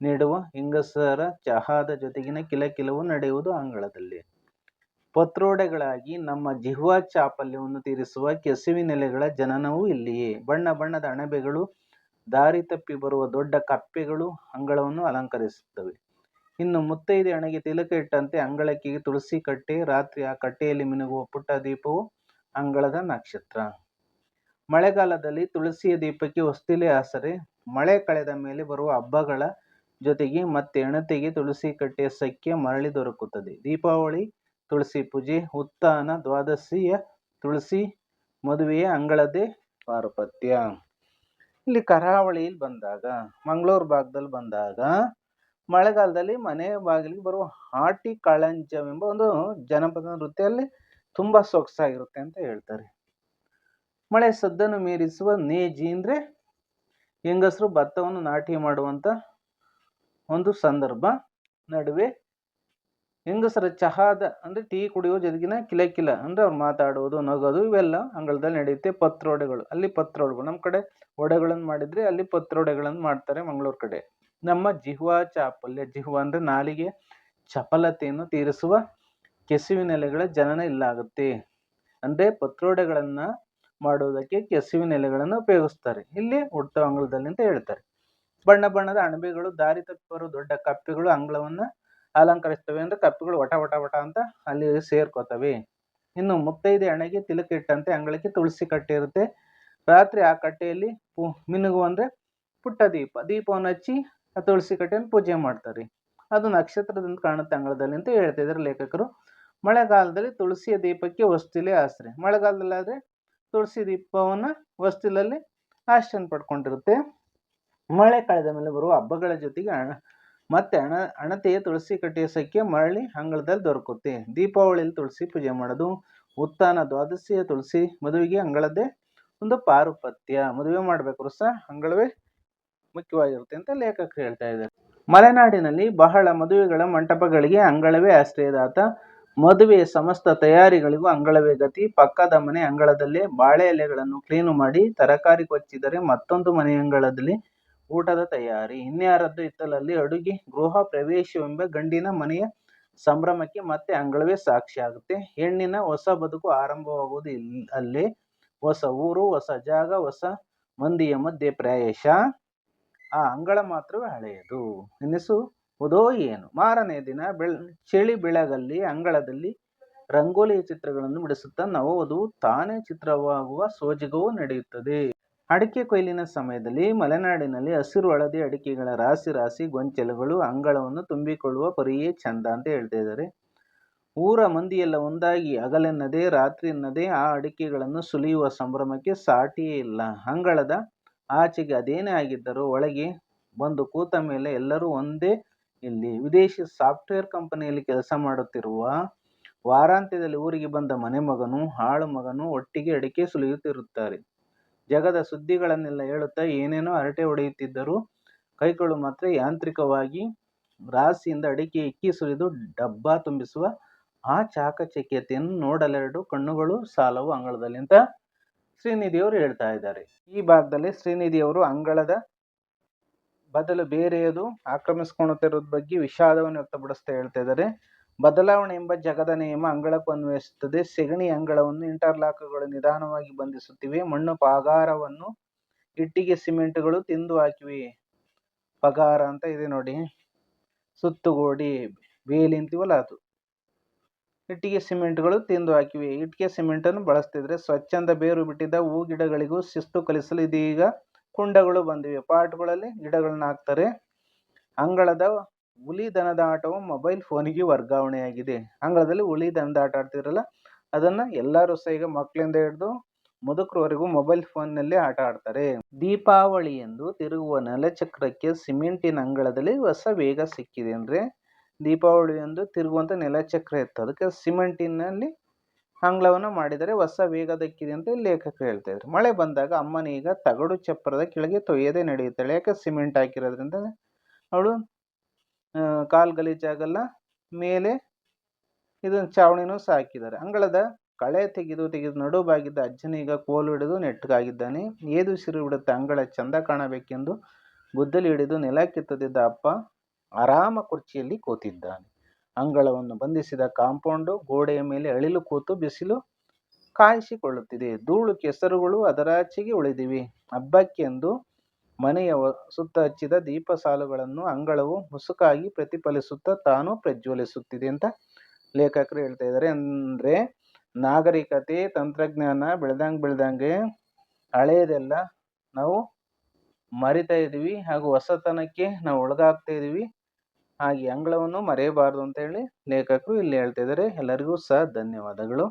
ನೀಡುವ ಹೆಂಗಸರ ಚಹಾದ ಜೊತೆಗಿನ ಕಿಲಕಿಲವು ನಡೆಯುವುದು ಅಂಗಳದಲ್ಲಿ. ಪತ್ರೋಡೆಗಳಾಗಿ ನಮ್ಮ ಜಿಹ್ವಾ ಚಾಪಲ್ಯವನ್ನು ತೀರಿಸುವ ಕೆಸುವಿನೆಲೆಗಳ ಜನನವೂ ಇಲ್ಲಿಯೇ. ಬಣ್ಣ ಬಣ್ಣದ ಅಣಬೆಗಳು, ದಾರಿ ತಪ್ಪಿ ಬರುವ ದೊಡ್ಡ ಕಪ್ಪೆಗಳು ಅಂಗಳವನ್ನು ಅಲಂಕರಿಸುತ್ತವೆ. ಇನ್ನು ಮುತ್ತೈದೆ ಅಣೆಗೆ ತಿಲಕ ಇಟ್ಟಂತೆ ಅಂಗಳಕ್ಕೆ ತುಳಸಿ ಕಟ್ಟೆ, ರಾತ್ರಿ ಆ ಕಟ್ಟೆಯಲ್ಲಿ ಮಿನುಗುವ ಪುಟ್ಟ ದೀಪವು ಅಂಗಳದ ನಕ್ಷತ್ರ. ಮಳೆಗಾಲದಲ್ಲಿ ತುಳಸಿಯ ದೀಪಕ್ಕೆ ಹೊಸ್ತಿಲೆ ಆಸರೆ. ಮಳೆ ಕಳೆದ ಮೇಲೆ ಬರುವ ಹಬ್ಬಗಳ ಜೊತೆಗೆ ಮತ್ತೆ ಹೆಣತೆಗೆ ತುಳಸಿ ಕಟ್ಟೆಯ ಸಖ್ಯ ಮರಳಿ ದೊರಕುತ್ತದೆ. ದೀಪಾವಳಿ ತುಳಸಿ ಪೂಜೆ, ಉತ್ಥಾನ ದ್ವಾದಶಿಯ ತುಳಸಿ, ಮದುವೆಯ ಅಂಗಳದೇ ಪಾರುಪತ್ಯ. ಇಲ್ಲಿ ಕರಾವಳಿಯಲ್ಲಿ ಬಂದಾಗ, ಮಂಗಳೂರು ಭಾಗದಲ್ಲಿ ಬಂದಾಗ ಮಳೆಗಾಲದಲ್ಲಿ ಮನೆ ಬಾಗಿಲಿಗೆ ಬರುವ ಹಾಟಿ ಕಾಳಂಜವೆಂಬ ಒಂದು ಜನಪದ ನೃತ್ಯ ಅಲ್ಲಿ ತುಂಬ ಸೊಗಸಾಗಿರುತ್ತೆ ಅಂತ ಹೇಳ್ತಾರೆ. ಮಳೆ ಸದ್ದನ್ನು ಮೀರಿಸುವ ನೇಜಿ ಅಂದರೆ ಹೆಂಗಸರು ಭತ್ತವನ್ನು ನಾಟಿ ಮಾಡುವಂಥ ಒಂದು ಸಂದರ್ಭ. ನಡುವೆ ಹೆಂಗಸರ ಚಹಾದ ಅಂದರೆ ಟೀ ಕುಡಿಯೋ ಜೊತೆಗಿನ ಕಿಲಕಿಲ ಅಂದರೆ ಅವ್ರು ಮಾತಾಡೋದು, ನಗೋದು ಇವೆಲ್ಲ ಅಂಗಳದಲ್ಲಿ ನಡೆಯುತ್ತೆ. ಪತ್ರೋಡೆಗಳು ಅಲ್ಲಿ ಪತ್ರೊಡೆಗಳು ನಮ್ಮ ಕಡೆ ಒಡೆಗಳನ್ನು ಮಾಡಿದರೆ ಅಲ್ಲಿ ಪತ್ರೊಡೆಗಳನ್ನು ಮಾಡ್ತಾರೆ ಮಂಗಳೂರು ಕಡೆ. ನಮ್ಮ ಜಿಹ್ವಾ ಚಾಪಲ್ಯ ಜಿಹ್ವಾ ಅಂದರೆ ನಾಲಿಗೆ ಚಪಲತೆಯನ್ನು ತೀರಿಸುವ ಕೆಸುವಿನೆಲೆಗಳ ಜನನ ಇಲ್ಲಾಗುತ್ತೆ. ಅಂದರೆ ಪತ್ರೊಡೆಗಳನ್ನು ಮಾಡುವುದಕ್ಕೆ ಕೆಸುವಿನೆಲೆಗಳನ್ನು ಉಪಯೋಗಿಸ್ತಾರೆ. ಇಲ್ಲಿ ಹುಟ್ಟುವ ಅಂಗಳದಲ್ಲಿ ಅಂತ ಹೇಳ್ತಾರೆ. ಬಣ್ಣ ಬಣ್ಣದ ಅಣಬೆಗಳು, ದಾರಿ ತಪ್ಪಿ ದೊಡ್ಡ ಕಪ್ಪೆಗಳು ಅಂಗಳವನ್ನು ಅಲಂಕರಿಸ್ತವೆ. ಅಂದ್ರೆ ಕಪ್ಪೆಗಳು ವಟ ವಟ ವಟ ಅಂತ ಅಲ್ಲಿ ಸೇರ್ಕೋತವೆ. ಇನ್ನು ಮುತ್ತೈದೆ ಹಣೆಗೆ ತಿಲಕ ಇಟ್ಟಂತೆ ಅಂಗಳಕ್ಕೆ ತುಳಸಿ ಕಟ್ಟೆ ಇರುತ್ತೆ. ರಾತ್ರಿ ಆ ಕಟ್ಟೆಯಲ್ಲಿ ಪು ಮಿನುಗು ಅಂದರೆ ಪುಟ್ಟ ದೀಪ. ದೀಪವನ್ನು ಹಚ್ಚಿ ಆ ತುಳಸಿ ಕಟ್ಟೆಯನ್ನು ಪೂಜೆ ಮಾಡ್ತಾರೆ. ಅದು ನಕ್ಷತ್ರದಿಂದ ಕಾಣುತ್ತೆ ಅಂಗಳದಲ್ಲಿ ಅಂತ ಹೇಳ್ತಿದ್ದಾರೆ ಲೇಖಕರು. ಮಳೆಗಾಲದಲ್ಲಿ ತುಳಸಿಯ ದೀಪಕ್ಕೆ ವಸ್ತಿಲಿ ಆಸರೆ. ಮಳೆಗಾಲದಲ್ಲಾದರೆ ತುಳಸಿ ದೀಪವನ್ನು ವಸ್ತಿಲಲ್ಲಿ ಆಶ್ರಯ ಪಡ್ಕೊಂಡಿರುತ್ತೆ. ಮಳೆ ಕಳೆದ ಮೇಲೆ ಬರುವ ಹಬ್ಬಗಳ ಜೊತೆಗೆ ಹಣ ಮತ್ತೆ ಹಣ ಹಣತೆಯ ತುಳಸಿ ಕಟ್ಟೆಯ ಸಖ್ಯ ಮರಳಿ ಅಂಗಳದಲ್ಲಿ ದೊರಕುತ್ತೆ. ದೀಪಾವಳಿಯಲ್ಲಿ ತುಳಸಿ ಪೂಜೆ ಮಾಡೋದು, ಉತ್ಥಾನ ದ್ವಾದಶಿಯ ತುಳಸಿ, ಮದುವೆಗೆ ಅಂಗಳದ್ದೇ ಒಂದು ಪಾರುಪತ್ಯ. ಮದುವೆ ಮಾಡಬೇಕಾದ್ರೂ ಸಹ ಅಂಗಳವೇ ಮುಖ್ಯವಾಗಿರುತ್ತೆ ಅಂತ ಲೇಖಕರು ಹೇಳ್ತಾ ಇದ್ದಾರೆ. ಮಲೆನಾಡಿನಲ್ಲಿ ಬಹಳ ಮದುವೆಗಳ ಮಂಟಪಗಳಿಗೆ ಅಂಗಳವೇ ಆಶ್ರಯದಾತ. ಮದುವೆಯ ಸಮಸ್ತ ತಯಾರಿಗಳಿಗೂ ಅಂಗಳವೇ ಗತಿ. ಪಕ್ಕದ ಮನೆ ಅಂಗಳದಲ್ಲೇ ಬಾಳೆ ಎಲೆಗಳನ್ನು ಕ್ಲೀನು ಮಾಡಿ ತರಕಾರಿ ಕೊಚ್ಚಿದರೆ ಮತ್ತೊಂದು ಮನೆಯಂಗಳದಲ್ಲಿ ಊಟದ ತಯಾರಿ. ಇನ್ಯಾರದ್ದು ಹಿತ್ತಲಲ್ಲಿ ಅಡುಗೆ. ಗೃಹ ಪ್ರವೇಶವೆಂಬ ಗಂಡಿನ ಮನೆಯ ಸಂಭ್ರಮಕ್ಕೆ ಮತ್ತೆ ಅಂಗಳವೇ ಸಾಕ್ಷಿಯಾಗುತ್ತೆ. ಹೆಣ್ಣಿನ ಹೊಸ ಬದುಕು ಆರಂಭವಾಗುವುದು ಅಲ್ಲೇ. ಹೊಸ ಊರು, ಹೊಸ ಜಾಗ, ಹೊಸ ಮಂದಿಯ ಮಧ್ಯೆ ಪ್ರಾಯಶ ಆ ಅಂಗಳ ಮಾತ್ರವೇ ಹಳೆಯದು ಎನಿಸು ಹುದೋ ಏನು ಮಾರನೇ ದಿನ ಬೆಳ್ ಚಳಿ ಬೆಳಗಲ್ಲಿ ಅಂಗಳದಲ್ಲಿ ರಂಗೋಲಿಯ ಚಿತ್ರಗಳನ್ನು ಬಿಡಿಸುತ್ತಾ ನವವಧುವು ತಾನೇ ಚಿತ್ರವಾಗುವ ಸೋಜಿಗವೂ ನಡೆಯುತ್ತದೆ. ಅಡಿಕೆ ಕೊಯ್ಲಿನ ಸಮಯದಲ್ಲಿ ಮಲೆನಾಡಿನಲ್ಲಿ ಹಸಿರು ಹಳದಿ ಅಡಿಕೆಗಳ ರಾಶಿ ರಾಶಿ ಗೊಂಚಲುಗಳು ಅಂಗಳವನ್ನು ತುಂಬಿಕೊಳ್ಳುವ ಪರಿಯೇ ಚಂದ ಅಂತ ಹೇಳ್ತಾ ಇದ್ದಾರೆ. ಊರ ಮಂದಿಯೆಲ್ಲ ಒಂದಾಗಿ ಹಗಲೆನ್ನದೆ ರಾತ್ರಿಯೆನ್ನದೆ ಆ ಅಡಿಕೆಗಳನ್ನು ಸುಲಿಯುವ ಸಂಭ್ರಮಕ್ಕೆ ಸಾಟಿಯೇ ಇಲ್ಲ. ಅಂಗಳದ ಆಚೆಗೆ ಅದೇನೇ ಆಗಿದ್ದರೂ ಒಳಗೆ ಬಂದು ಕೂತ ಮೇಲೆ ಎಲ್ಲರೂ ಒಂದೇ ಇಲ್ಲಿ. ವಿದೇಶಿ ಸಾಫ್ಟ್ವೇರ್ ಕಂಪನಿಯಲ್ಲಿ ಕೆಲಸ ಮಾಡುತ್ತಿರುವ ವಾರಾಂತ್ಯದಲ್ಲಿ ಊರಿಗೆ ಬಂದ ಮನೆ ಮಗನು ಹಾಳು ಮಗನು ಒಟ್ಟಿಗೆ ಅಡಿಕೆ ಸುಲಿಯುತ್ತಿರುತ್ತಾರೆ. ಜಗದ ಸುದ್ದಿಗಳನ್ನೆಲ್ಲ ಹೇಳುತ್ತಾ ಏನೇನೋ ಹರಟೆ ಹೊಡೆಯುತ್ತಿದ್ದರು ಕೈಗಳು ಮಾತ್ರ ಯಾಂತ್ರಿಕವಾಗಿ ರಾಸಿಯಿಂದ ಅಡಿಕೆ ಇಕ್ಕಿ ಸುರಿದು ಡಬ್ಬ ತುಂಬಿಸುವ ಆ ಚಾಕಚಕ್ಯತೆಯನ್ನು ನೋಡಲೆರಡು ಕಣ್ಣುಗಳು ಸಾಲವು ಅಂಗಳದಲ್ಲಿ ಅಂತ ಶ್ರೀನಿಧಿಯವರು ಹೇಳ್ತಾ ಇದ್ದಾರೆ. ಈ ಭಾಗದಲ್ಲಿ ಶ್ರೀನಿಧಿಯವರು ಅಂಗಳದ ಬದಲು ಬೇರೆಯದು ಆಕ್ರಮಿಸಿಕೊಳ್ಳುತ್ತಿರುವುದರ ಬಗ್ಗೆ ವಿಷಾದವನ್ನು ವ್ಯಕ್ತಪಡಿಸ್ತಾ ಹೇಳ್ತಾ ಇದ್ದಾರೆ. ಬದಲಾವಣೆ ಎಂಬ ಜಗದ ನಿಯಮ ಅಂಗಳಕ್ಕೂ ಅನ್ವಯಿಸುತ್ತದೆ. ಸೆಗಣಿ ಅಂಗಳವನ್ನು ಇಂಟರ್ಲಾಕ್ಗಳು ನಿಧಾನವಾಗಿ ಬಂಧಿಸುತ್ತಿವೆ. ಮಣ್ಣು ಪಗಾರವನ್ನು ಇಟ್ಟಿಗೆ ಸಿಮೆಂಟುಗಳು ತಿಂದು ಹಾಕಿವೆ. ಪಗಾರ ಅಂತ ಇದೆ ನೋಡಿ. ಸುತ್ತುಗೋಡಿ, ಬೇಲಿ ಅಂತೀವಲ್ಲ ಅದು. ಇಟ್ಟಿಗೆ ಸಿಮೆಂಟ್ಗಳು ತಿಂದು ಹಾಕಿವೆ. ಇಟ್ಟಿಗೆ ಸಿಮೆಂಟನ್ನು ಬಳಸ್ತಿದ್ರೆ ಸ್ವಚ್ಛಂದ ಬೇರು ಬಿಟ್ಟಿದ್ದ ಹೂ ಗಿಡಗಳಿಗೂ ಶಿಸ್ತು ಕಲಿಸಲು ಇದೀಗ ಕುಂಡಗಳು ಬಂದಿವೆ. ಪಾಟ್ಗಳಲ್ಲಿ ಗಿಡಗಳನ್ನ ಹಾಕ್ತಾರೆ. ಅಂಗಳದ ಹುಲಿ ದನದ ಆಟವು ಮೊಬೈಲ್ ಫೋನಿಗೆ ವರ್ಗಾವಣೆಯಾಗಿದೆ. ಅಂಗಳದಲ್ಲಿ ಹುಲಿ ದನದ ಆಟ ಆಡ್ತಿದ್ರಲ್ಲ, ಅದನ್ನ ಎಲ್ಲರೂ ಸಹ ಈಗ ಮಕ್ಕಳಿಂದ ಹಿಡಿದು ಮುದುಕರವರೆಗೂ ಮೊಬೈಲ್ ಫೋನ್ನಲ್ಲಿ ಆಟ ಆಡ್ತಾರೆ. ದೀಪಾವಳಿಯಂದು ತಿರುಗುವ ನೆಲಚಕ್ರಕ್ಕೆ ಸಿಮೆಂಟಿನ ಅಂಗಳದಲ್ಲಿ ಹೊಸ ವೇಗ ಸಿಕ್ಕಿದೆ. ಅಂದ್ರೆ ದೀಪಾವಳಿಯಂದು ತಿರುಗುವಂಥ ನೆಲಚಕ್ರ ಇತ್ತು. ಅದಕ್ಕೆ ಸಿಮೆಂಟಿನಲ್ಲಿ ಅಂಗ್ಲವನ್ನು ಮಾಡಿದರೆ ಹೊಸ ವೇಗ ದಕ್ಕಿದೆ ಅಂತ ಲೇಖಕರು ಹೇಳ್ತಾ ಇದ್ರು ಮಳೆ ಬಂದಾಗ ಅಮ್ಮನೀಗ ತಗಡು ಚಪ್ಪರದ ಕೆಳಗೆ ತೊಯ್ಯದೆ ನಡೆಯುತ್ತಾಳೆ. ಯಾಕೆ ಸಿಮೆಂಟ್ ಹಾಕಿರೋದ್ರಿಂದ ಅವಳು ಕಾಲು ಗಲೀಜಾಗಲ್ಲ. ಮೇಲೆ ಇದನ್ನು ಚಾವಣಿನೂ ಸಹ ಹಾಕಿದ್ದಾರೆ. ಅಂಗಳದ ಕಳೆ ತೆಗೆದು ತೆಗೆದು ನಡುಬಾಗಿದ್ದ ಅಜ್ಜನೀಗ ಕೋಲು ಹಿಡಿದು ನೆಟ್ಟಗಾಗಿದ್ದಾನೆ. ಏದು ಸಿರು ಬಿಡುತ್ತೆ, ಅಂಗಳ ಚಂದ ಕಾಣಬೇಕೆಂದು ಗುದ್ದಲಿ ಹಿಡಿದು ನೆಲ ಕಿತ್ತದಿದ್ದ ಅಪ್ಪ ಆರಾಮ ಕುರ್ಚಿಯಲ್ಲಿ ಕೂತಿದ್ದಾನೆ. ಅಂಗಳವನ್ನು ಬಂಧಿಸಿದ ಕಾಂಪೌಂಡು ಗೋಡೆಯ ಮೇಲೆ ಅಳಿಲು ಕೂತು ಬಿಸಿಲು ಕಾಯಿಸಿಕೊಳ್ಳುತ್ತಿದೆ. ಧೂಳು, ಕೆಸರುಗಳು ಅದರಾಚೆಗೆ ಉಳಿದಿವೆ. ಹಬ್ಬಕ್ಕೆಂದು ಮನೆಯ ಸುತ್ತ ಹಚ್ಚಿದ ದೀಪ ಸಾಲುಗಳನ್ನು ಅಂಗಳವು ಮುಸುಕಾಗಿ ಪ್ರತಿಫಲಿಸುತ್ತಾ ತಾನು ಪ್ರಜ್ವಲಿಸುತ್ತಿದೆ ಅಂತ ಲೇಖಕರು ಹೇಳ್ತಾ ಇದ್ದಾರೆ. ಅಂದರೆ ನಾಗರಿಕತೆ, ತಂತ್ರಜ್ಞಾನ, ಬೆಳೆದಂಗೆ ಬೆಳೆದಂಗೆ ಹಳೆಯದೆಲ್ಲ ನಾವು ಮರಿತಾ ಇದ್ದೀವಿ ಹಾಗೂ ಹೊಸತನಕ್ಕೆ ನಾವು ಒಳಗಾಗ್ತಾ ಇದ್ದೀವಿ. ಹಾಗೆ ಅಂಗಳವನ್ನು ಮರೆಯಬಾರದು ಅಂತ ಹೇಳಿ ಲೇಖಕರು ಇಲ್ಲಿ ಹೇಳ್ತಾ ಇದ್ದಾರೆ. ಎಲ್ಲರಿಗೂ ಸಹ ಧನ್ಯವಾದಗಳು.